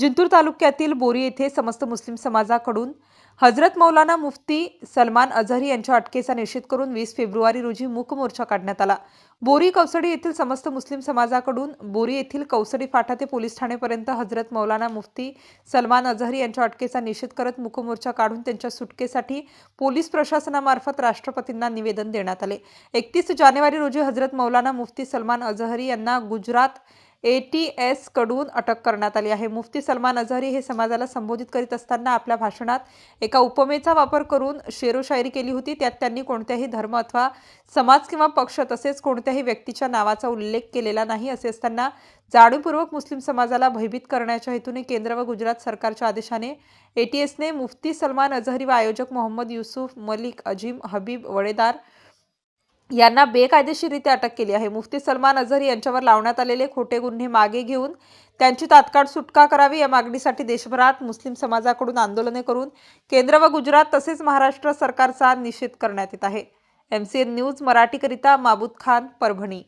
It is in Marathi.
जिंतूर तालुक्यातील बोरी येथे समस्त मुस्लिम समाजाकडून हजरत मौलाना मुफ्ती सलमान अझहरी यांच्या अटकेचा निषेध करून वीस फेब्रुवारी रोजी मूक मोर्चा काढण्यात आला. बोरी कौसडी येथील समस्त मुस्लिम समाजाकडून बोरी येथील कौसडी फाटा ते पोलीस ठाणेपर्यंत हजरत मौलाना मुफ्ती सलमान अझहरी यांच्या अटकेचा निषेध करत मूकमोर्चा काढून त्यांच्या सुटकेसाठी पोलीस प्रशासनामार्फत राष्ट्रपतींना निवेदन देण्यात आले. एकतीस जानेवारी रोजी हजरत मौलाना मुफ्ती सलमान अझहरी यांना गुजरात ए टी एसकडून अटक करण्यात आली आहे. मुफ्ती सलमान अझहरी हे समाजाला संबोधित करीत असताना आपल्या भाषणात एका उपमेचा वापर करून शेरोशायरी केली होती. त्यात त्यांनी कोणत्याही धर्म अथवा समाज किंवा पक्ष तसेच कोणत्याही व्यक्तीच्या नावाचा उल्लेख केलेला नाही असे असताना जाणीवपूर्वक मुस्लिम समाजाला भयभीत करण्याच्या हेतूने केंद्र व गुजरात सरकारच्या आदेशाने एटीएसने मुफ्ती सलमान अझहरी व आयोजक मोहम्मद युसुफ मलिक अजीम हबीब वडेदार यांना बेकायदेशीररित्या अटक केली आहे. मुफ्ती सलमान अझहर यांच्यावर लावण्यात आलेले खोटे गुन्हे मागे घेऊन त्यांची तात्काळ सुटका करावी या मागणीसाठी देशभरात मुस्लिम समाजाकडून आंदोलने करून केंद्र व गुजरात तसेच महाराष्ट्र सरकारचा निषेध करण्यात येत आहे. एम सी एन न्यूज मराठीकरिता माबूद खान परभणी.